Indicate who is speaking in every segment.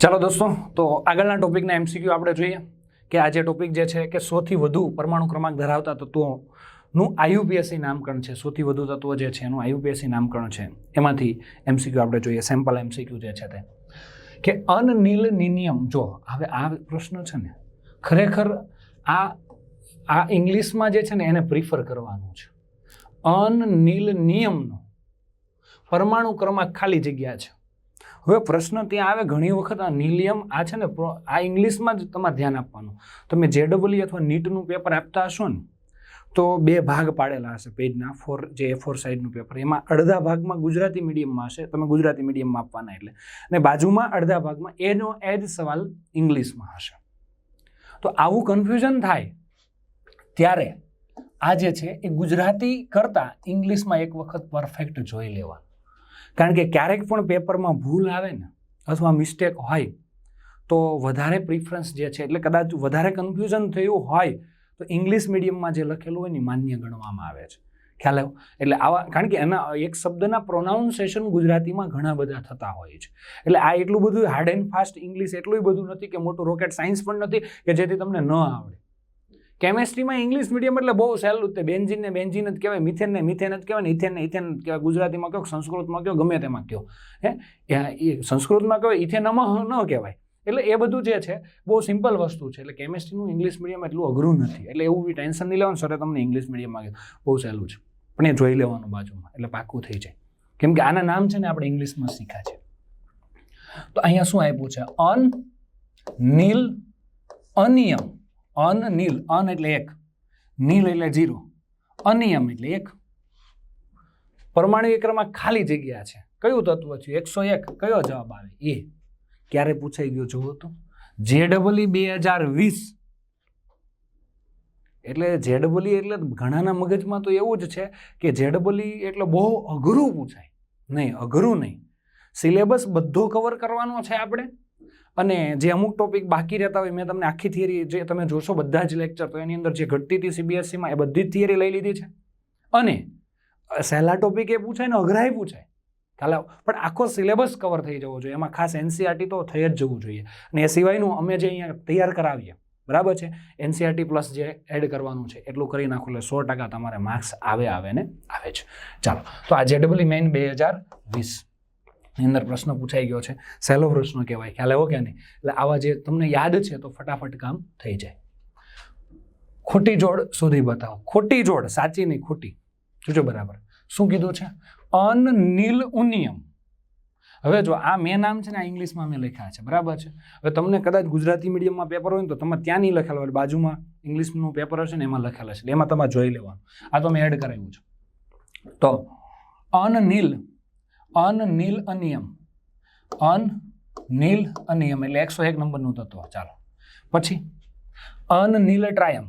Speaker 1: ચાલો દોસ્તો, તો આગળના ટોપિકના એમસીક્યુ આપણે જોઈએ કે આ જે ટોપિક જે છે કે સૌથી વધુ પરમાણુ ક્રમાંક ધરાવતા તત્વોનું આયુપીએસસી નામકરણ છે. સૌથી વધુ તત્વો જે છે એનું આયુપીએસસી નામકરણ છે. એમાંથી એમસીક્યુ આપણે જોઈએ સેમ્પલ એમસીક્યુ જે છે તે. કે અનનિલનિયમ જો, હવે આ પ્રશ્ન છે ને, ખરેખર આ આ ઇંગ્લિશમાં જે છે ને એને પ્રિફર કરવાનું છે. અનનિલનિયમનો પરમાણુ ક્રમાંક ખાલી જગ્યા છે. હવે પ્રશ્ન ત્યાં આવે, ઘણી વખત આ નિલિયમ આ છે ને આ ઇંગ્લિશમાં જ તમારે ધ્યાન આપવાનું. તમે જેડબલઈ અથવા નીટનું પેપર આપતા હશો ને, તો બે ભાગ પાડેલા હશે, પેજના, ફોર જે એ ફોર સાઈડનું પેપર. એમાં અડધા ભાગમાં ગુજરાતી મીડિયમમાં હશે, તમે ગુજરાતી મીડિયમમાં આપવાના એટલે. અને બાજુમાં અડધા ભાગમાં એનો એ જ સવાલ ઇંગ્લિશમાં હશે. તો આવું કન્ફ્યુઝન થાય, ત્યારે આ જે છે એ ગુજરાતી કરતાં ઇંગ્લિશમાં એક વખત પરફેક્ટ જોઈ લેવાનું. કારણ કે ક્યારેક પણ પેપરમાં ભૂલ આવે ને અથવા મિસ્ટેક હોય, તો વધારે પ્રિફરન્સ જે છે, એટલે કદાચ વધારે કન્ફ્યુઝન થયું હોય, તો ઇંગ્લિશ મીડિયમમાં જે લખેલું હોય ને માન્ય ગણવામાં આવે છે. ખ્યાલ આવ્યો? એટલે આવા, કારણ કે એના, એક શબ્દના પ્રોનાઉન્સેશન ગુજરાતીમાં ઘણા બધા થતા હોય છે. એટલે આ એટલું બધું હાર્ડ એન્ડ ફાસ્ટ ઇંગ્લિશ એટલું બધું નથી કે મોટું રોકેટ સાયન્સ પણ નથી કે જેથી તમને ન આવડે. કેમેસ્ટ્રીમાં ઇંગ્લિશ મીડિયમ એટલે બહુ સહેલું તે. બેન્ઝીન જ કહેવાય, મિથેનને મિથેન જ કહેવાય, ને ઇથેનને ઇથેન જ કહેવાય. ગુજરાતીમાં કહો સંસ્કૃતમાં કહો ગમે તેમાં કહો હે? એ સંસ્કૃતમાં કહો ઇથેનમાં ન કહેવાય. એટલે એ બધું જે છે, બહુ સિમ્પલ વસ્તુ છે. એટલે કેમેસ્ટ્રીનું ઇંગ્લિશ મીડિયમ એટલું અઘરું નથી. એટલે એવું બી ટેન્શન નહીં લેવાનું સરે તમને ઇંગ્લિશ મીડિયમમાં કહ્યું બહુ સહેલું છે. પણ એ જોઈ લેવાનું બાજુમાં. એટલે પાકું થઈ જાય. કેમ કે આના નામ છે ને આપણે ઇંગ્લિશમાં શીખ્યા છે. તો અહીંયા શું આપ્યું છે? અન, નીલ, અનિયમ. અન, નીલ. અન એટલે એક. નીલ એટલે જીરો. અનિયમ એટલે એક. પરમાણુ એકરમાં ખાલી જગ્યા છે. કયું તત્વ છે? એકસો એક. કયો જવાબ આવે? એ. ક્યારે પૂછાઈ ગયો? જોવો તો. જે ડબલઈ બે હજાર વીસ. એટલે જે ડબલઈ એટલે ઘણાના મગજમાં તો એવું જ છે કે જે ડબલઈ એટલે બહુ અઘરું પૂછાય. નહીં, અઘરું નહીં. સિલેબસ બધો કવર કરવાનો છે આપણે. અને જે અમુક ટોપિક બાકી રહેતા હોય, મેં તમને આખી થિયરી જે તમે જોશો બધા જ લેક્ચર તો એની અંદર જે ઘટતી હતી સીબીએસસીમાં એ બધી જ થિયરી લઈ લીધી છે. અને સહેલા ટોપિક એ પૂછાય ને અઘરાય પૂછાય. ખ્યાલ? પણ આખો સિલેબસ કવર થઈ જવો જોઈએ. એમાં ખાસ એનસીઆરટી તો થઈ જ જવું જોઈએ. અને એ સિવાયનું અમે જે અહીંયા તૈયાર કરાવીએ, બરાબર છે? એનસીઆરટી પ્લસ જે એડ કરવાનું છે, એટલું કરી નાખો એટલે સો ટકા તમારે માર્ક્સ આવે આવે ને આવે છે ચાલો. તો આ જેડબલી મેઇન બે હજાર વીસ. ની અંદર પ્રશ્ન પૂછાઈ ગયો છે. સહેલો પ્રશ્ન કહેવાય. ખ્યાલ આવ્યો કે નહીં? એટલે આવા જે તમને યાદ છે તો ફટાફટ કામ થઈ જાય. ખોટી જોડ શોધી બતાવો. ખોટી જોડ, સાચી નહીં, ખોટી. જોજો બરાબર. શું કીધું છે? અનનીલ ઉનિયમ. હવે જો આ મેં નામ છે ને, આ ઇંગ્લિશમાં મેં લખ્યા છે. બરાબર છે? હવે તમને કદાચ ગુજરાતી મીડિયમમાં પેપર હોય ને, તો તમે ત્યાં નહીં લખેલા હોય. બાજુમાં ઇંગ્લિશનું પેપર હશે ને, એમાં લખેલા છે. એમાં તમારે જોઈ લેવાનું. આ તો મેં એડ કરાવ્યું છે. તો અનનીલ અનનીલ અનિયમ. અનનીલ અનિયમ એટલે એકસો એક નંબરનું તત્વ. ચાલો. પછી અનનીલ ટ્રાયમ.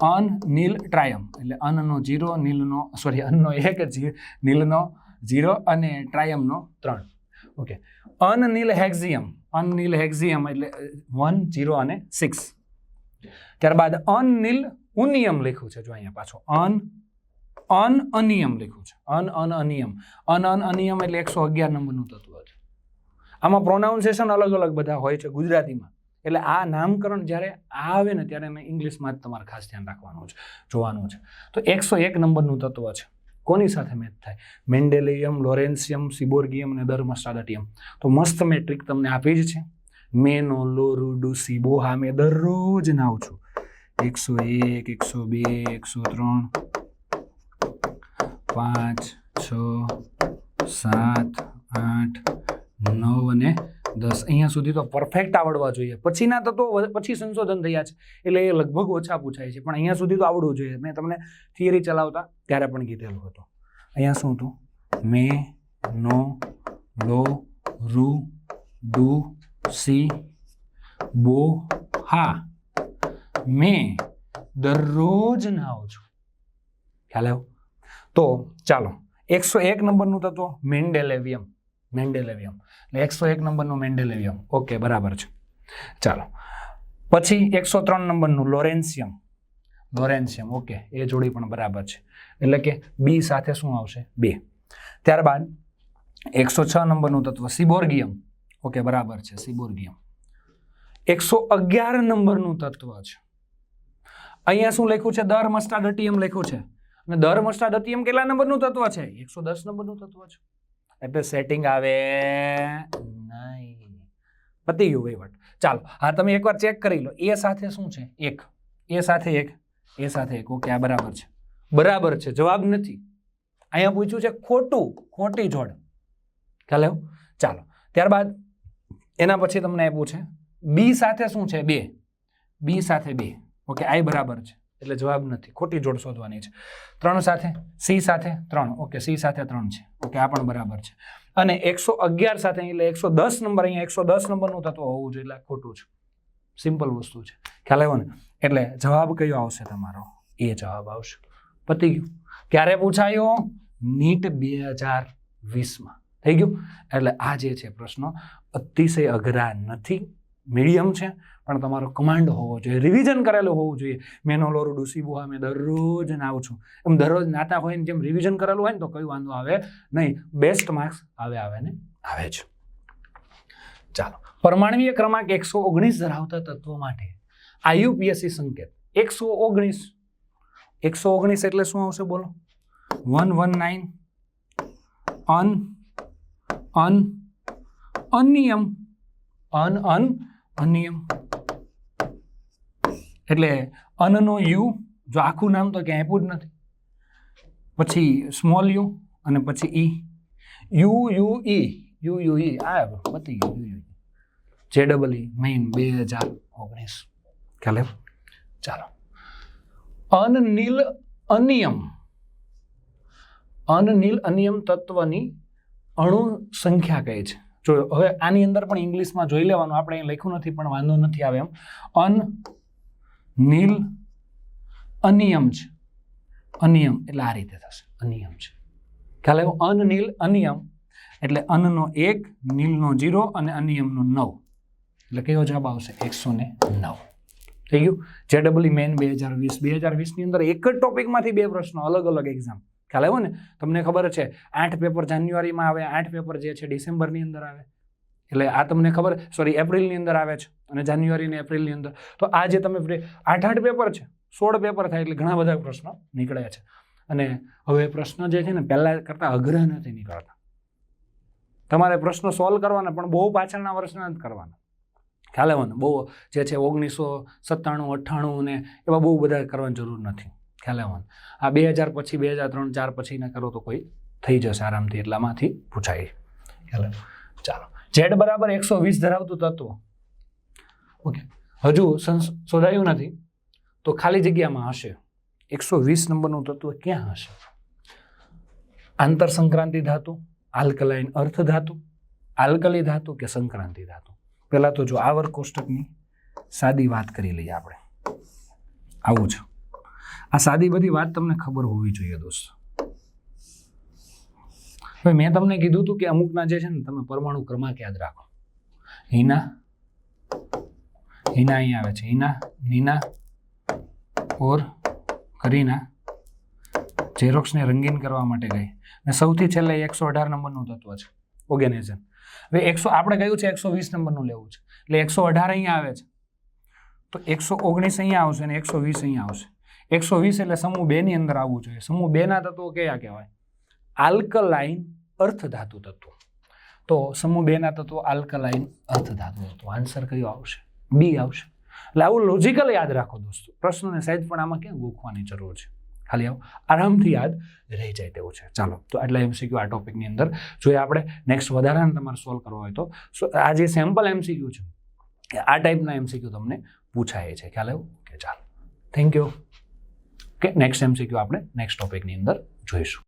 Speaker 1: અનનીલ ટ્રાયમ એટલે અનનો જીરો, નીલનો સોરી અનનો એક નીલનો જીરો અને ટ્રાયમનો ત્રણ. ઓકે અનનીલ હેક્ઝિયમ. અનનીલ હેક્ઝિયમ એટલે વન, જીરો અને સિક્સ. ત્યારબાદ અનનીલ ઉનિયમ લખ્યું છે, જો અહીંયા પાછો. અન અન અનિયમ લખ્યું છે. અન અન, અનિયમ. અન અન, અનિયમ એટલે એકસો અગિયાર નંબરનું તત્વ છે. આમાં પ્રોનાઉન્સિએશન અલગ અલગ બધા હોય છે ગુજરાતીમાં. એટલે આ નામકરણ જ્યારે આવે ને ત્યારે એને ઇંગ્લિશમાં જ તમારે ખાસ ધ્યાન રાખવાનું છે, જોવાનું છે. તો એકસો એક નંબરનું તત્વ છે. કોની સાથે મેચ થાય? મેન્ડેલિયમ લોરેન્સિયમ સિબોર્ગિયમ અને ડર્મસ્ટાડટિયમ તો મસ્ત મેં ટ્રીક તમને આપી જ છે. મેનો, લોરુડુ સિબો હા મેં દરરોજ નાવ છું. એકસો એક, એકસો બે, એકસો ત્રણ. પાંચ, છ, સાત, આઠ, નવ અને દસ. અહીંયા સુધી તો પરફેક્ટ આવડવા જોઈએ. પછીના વ- પછી સંશોધન થયા છે. એટલે એ લગભગ ઓછા પૂછાય છે. પણ અહીંયા સુધી તો આવડવું જોઈએ. મેં તમને થિયરી ચલાવતા ત્યારે પણ કીધેલું હતું. અહીંયા શું હતું? મે, નો, લો, રૂ ડુ સી, બો, હા. મેં દરરોજ નાવ છું. ખ્યાલ આવ્યો? તો ચાલો, એકસો એક નંબરનું તત્વ મેન્ડેલેવિયમ મેન્ડેલેવિયમ. એટલે એકસો એક નંબરનું મેન્ડેલેવિયમ. ઓકે, બરાબર છે. ચાલો, પછી એકસો ત્રણ નંબરનું લોરેન્સિયમ. લોરેન્સિયમ, ઓકે, એ જોડી પણ બરાબર છે. એટલે કે બી સાથે શું આવશે? બે. ત્યારબાદ, એકસો છ નંબરનું તત્વ સિબોર્ગિયમ. ઓકે, બરાબર છે, સિબોર્ગિયમ. એકસો અગિયાર નંબરનું તત્વ છે. અહીંયા શું લખ્યું છે? દર મસ્ટાડટીયમ લખ્યું છે. અને દર મસ્ટાડટિયમ કેટલા નંબરનું તત્વ છે? એકસો દસ નંબરનું તત્વ છે. એટલે સેટિંગ આવે નહીં. પતી ગયું વહીવટ. ચાલો, હા, તમે એકવાર ચેક કરી લો. એ સાથે શું છે? એક. એ સાથે એક. એ સાથે એક. ઓકે, આ બરાબર છે. બરાબર છે. જવાબ નથી. અહીંયા પૂછ્યું છે ખોટું, ખોટી જોડ. ખ્યાલ આવ્યો? ચાલો, ત્યારબાદ એના પછી તમને આપ્યું છે. બી સાથે શું છે? બે. બી સાથે બે. ઓકે આઈ બરાબર છે. એટલે જવાબ નથી. ખોટી જોડ શોધવાની છે. ત્રણ સાથે? સી સાથે? ત્રણ. ઓકે, સી સાથે ત્રણ છે. ઓકે, આ પણ બરાબર છે. અને એકસો અગિયાર સાથે એટલે એકસો દસ નંબર, અહીંયા એકસો દસ નંબરનું તત્વ હોવું જોઈએ, એટલે ખોટું છે. સિમ્પલ વસ્તુ છે. ખ્યાલ આવ્યો ને? એટલે જવાબ કયો આવશે તમારો? એ જવાબ આવશે. પતી ગયું. ક્યારે પૂછાયો? નીટ બે હજાર વીસમાં. થઈ ગયું? એટલે આ જે છે પ્રશ્નો, અતિશય અઘરા નથી. મીડિયમ છે, પણ તમારો કમાન્ડ હોવો જોઈએ. રિવિઝન કરેલું હોવું જોઈએ. મેનોલોર ડુસીબુહા મેં દરરોજ નાવું છું. એમ દરરોજ નાતા હોય ને જેમ રિવિઝન કરેલું હોય ને તો કઈ વાંધો આવે નહીં. બેસ્ટ માર્ક્સ આવે આવે ને આવે છે ચાલો. પરમાણવીય ક્રમાંક એકસો ઓગણીસ ધરાવતા તત્વો માટે આયુપીએસસી સંકેત. એકસો ઓગણીસ. એકસો ઓગણીસ એટલે શું આવશે બોલો? One one, nine. અન. અન. અનિયમ. અન અન. અનિયમ. એટલે અનનો યુ, જો આખું નામ તો ક્યાંય આપ્યું જ નથી. પછી સ્મોલ યુ અને પછી E. U U, E. U U, E. આ બતી ગયું, યુ યુ જે ડબલ ઈ મેઇન બે હજાર ઓગણીસ. ખ્યાલ ચાલો. અનનીલ અનિયમ. અનનીલ અનિયમ તત્વની અણુ સંખ્યા કઈ છે. જો હવે આની અંદર પણ ઇંગ્લિશમાં જોઈ લેવાનું, આપણે અહીં લખ્યું નથી, પણ વાંધો નથી આવે એમ. અન નીલ અનિયમ છે અનિયમ એટલે આ રીતે થશે. અનિયમ છે ખ્યાલ આવ્યો? અનનીલ અનિયમ એટલે અનનો એક, નીલનો જીરો અને અનિયમનો નવ. એટલે કયો જવાબ આવશે? એકસો ને નવ. થઈ ગયું? જે મેન બે હજાર વીસ. બે હજાર વીસની અંદર એક જ ટોપિકમાંથી બે પ્રશ્નો અલગ અલગ એક્ઝામ ખ્યાલ આવ્યો ને? તમને ખબર છે, આઠ પેપર જાન્યુઆરીમાં આવે, આઠ પેપર જે છે ડિસેમ્બરની અંદર આવે. એટલે આ તમને ખબર, સોરી, એપ્રિલની અંદર આવે છે અને જાન્યુઆરી અને એપ્રિલની અંદર. તો આ જે તમે આઠ આઠ પેપર છે, સોળ પેપર થાય એટલે ઘણા બધા પ્રશ્નો નીકળે છે. અને હવે પ્રશ્ન જે છે ને, પહેલાં કરતાં અઘરા નથી નીકળતા. તમારે પ્રશ્નો સોલ્વ કરવાના, પણ બહુ પાછળના વર્ષના જ કરવાના. ખ્યાલ આવ્યો બહુ જે છે ઓગણીસો સત્તાણું, અઠ્ઠાણું ને એવા બહુ બધા કરવાની જરૂર નથી. ખ્યાલ આવવાનું આ બે હજાર પછી, બે હજાર ત્રણ, ચાર પછીના કરો તો કોઈ થઈ જશે આરામથી એટલામાંથી પૂછાય. ખ્યાલ ચાલો. ઝેડ બરાબર એકસો વીસ ધરાવતું તત્વ. ઓકે. હજુ શોધાયું નથી. તો ખાલી જગ્યામાં હશે. એકસો વીસ નંબરનું તત્વ ક્યાં હશે? આંતર સંક્રાંતિ ધાતુ, આલ્કલાઇન અર્થ ધાતુ, આલ્કલી ધાતુ કે સંક્રાંતિ ધાતુ? પહેલાં તો જો આવર કોષ્ટકની સાદી વાત કરી લઈએ આપણે. આવું છે. આ સાદી બધી વાત તમને ખબર હોવી જોઈએ દોસ્તો. હવે મેં તમને કીધું હતું કે અમુકના જે છે ને તમે પરમાણુ ક્રમાંક યાદ રાખો. હિના હિના અહીં આવે છે. હિના, નીના, ઓર, કરીના ઝેરોક્સને રંગીન કરવા માટે ગઈ. અને સૌથી છેલ્લે એકસો અઢાર નંબરનું તત્વ છે ઓર્ગેનાઇઝર હવે એકસો, આપણે કહ્યું છે એકસો વીસ નંબરનું લેવું છે. એટલે એકસો અઢાર અહીંયા આવે છે. તો એકસો ઓગણીસ અહીંયા આવશે અને એકસો વીસ અહીંયા આવશે. એકસો વીસ એટલે સમૂહ બેની અંદર આવવું જોઈએ. સમૂહ બેના તત્વો કયા કહેવાય? આલ્કલાઇન અર્થધાતુ તત્વો. તો સમૂહ બેના તત્વો આલ્કલાઇન અર્થધાતુ તત્વો. આન્સર કયો આવશે? બી આવશે. એટલે આવું લોજિકલ યાદ રાખો દોસ્તો. પ્રશ્નને સહેજ પણ આમાં ક્યાં ગોખવાની જરૂર છે? ખાલી આવું આરામથી યાદ રહી જાય તેવું છે. ચાલો, તો આટલા એમસીક્યુ આ ટોપિકની અંદર. જોઈએ આપણે નેક્સ્ટ વધારાને તમારે સોલ્વ કરવો હોય તો. આ જે સેમ્પલ એમસીક્યુ છે, આ ટાઈપના એમસીક્યુ તમને પૂછાય છે. ખ્યાલ આવ્યો? કે ચાલો. થેન્ક યુ કે નેક્સ્ટ એમસીક્યુ આપણે નેક્સ્ટ ટોપિકની અંદર જોઈશું.